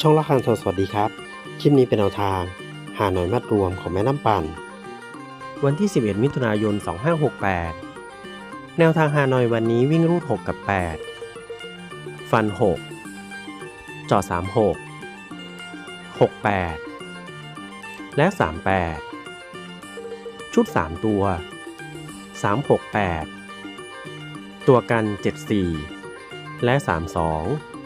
ช่องละครสวัสดีครับ คลิปนี้เป็นแนวทาง หาหน่อยมัดรวมของแม่น้ำปั่น วันที่ 11 มิถุนายน 2568 แนวทางหาหน่อยวันนี้วิ่งรูด 6 กับ 8 ฟัน 6 จอ36 68 และ 38 ชุด 3 ตัว 368 ตัวกัน 74 และ 32